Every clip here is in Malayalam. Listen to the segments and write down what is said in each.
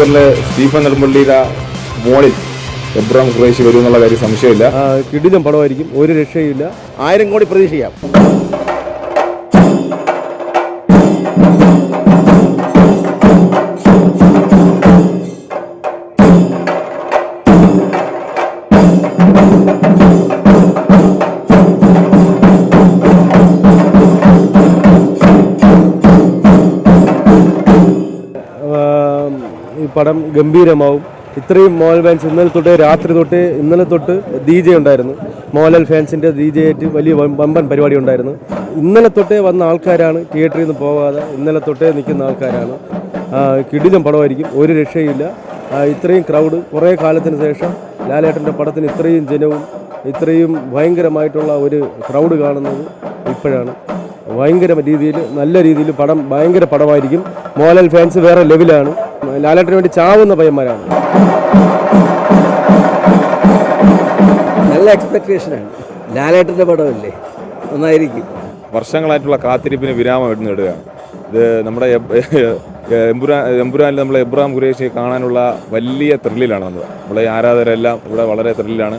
ലൂസിഫറിലെ സ്റ്റീഫൻ നെടുമ്പള്ളിയുടെ മോളിൽ എബ്രാം ഖുറേഷി വരും എന്നുള്ള കാര്യം സംശയമില്ല. കിടിലം പടമായിരിക്കും. ഒരു രക്ഷയുമില്ല. ആയിരം കോടി പ്രതീക്ഷിക്കാം. പടം ഗംഭീരമാവും. ഇത്രയും മോഹൻലാൽ ഫാൻസ് ഇന്നലെ തൊട്ട് രാത്രി തൊട്ട് ഇന്നലെ തൊട്ട് ഡി ജെ ഉണ്ടായിരുന്നു. മോഹൻലാൽ ഫാൻസിന്റെ ഡി ജെ ആയിട്ട് വലിയ വമ്പൻ പരിപാടി ഉണ്ടായിരുന്നു. ഇന്നലെ തൊട്ടേ വന്ന ആൾക്കാരാണ് തിയേറ്ററിൽ നിന്ന് പോകാതെ ഇന്നലെ തൊട്ടേ നിൽക്കുന്ന ആൾക്കാരാണ്. കിടിലം പടമായിരിക്കും. ഒരു രക്ഷയില്ല ഇത്രയും ക്രൗഡ് കുറേ കാലത്തിന് ശേഷം ലാലേട്ടന്റെ പടത്തിന് ഇത്രയും ജനവും ഇത്രയും ഭയങ്കരമായിട്ടുള്ള ഒരു ക്രൗഡ് കാണുന്നത് ഇപ്പോഴാണ്. ഭയങ്കര രീതിയിൽ നല്ല രീതിയിൽ പടം ഭയങ്കര പടമായിരിക്കും. മോഹൻലാൽ ഫാൻസ് വേറെ ലെവലാണ് ലാലേട്ടന് വേണ്ടി ചാവുന്ന പയ്യന്മാരാണ്. നല്ല എക്സ്പെക്ടേഷനാണ് ലാലേട്ടന്റെ പടമല്ലേ? നന്നായിരിക്കും. വർഷങ്ങളായിട്ടുള്ള കാത്തിരിപ്പിന് വിരാമം ഇടുന്നിടുകയാണ് ഇത് നമ്മുടെ എംപുരാ എംപുരാനിൽ നമ്മൾ എബ്രാം ഖുറേഷി കാണാനുള്ള വലിയ ത്രില്ലിലാണ് നമ്മൾ നമ്മളെ ആരാധകരെല്ലാം ഇവിടെ വളരെ ത്രില്ലിലാണ്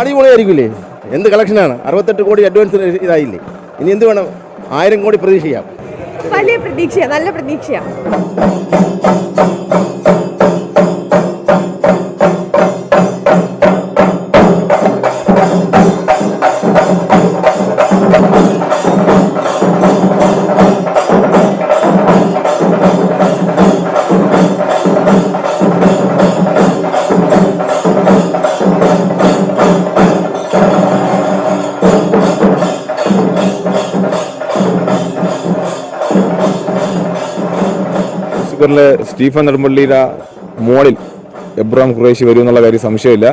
അടിപൊളിയായിരിക്കില്ലേ എന്ത് കളക്ഷനാണ്? അറുപത്തെട്ട് കോടി അഡ്വാൻസ് ഇതായില്ലേ? ഇനി എന്ത് വേണം? ആയിരം കോടി പ്രതീക്ഷിക്കാം വലിയ പ്രതീക്ഷയാ നല്ല പ്രതീക്ഷയാ. ലൂസിഫറിലെ സ്റ്റീഫൻ നെടുമ്പള്ളിയുടെ മോളിൽ എബ്രാം ഖുറേഷി വരും എന്നുള്ള കാര്യം സംശയമില്ല.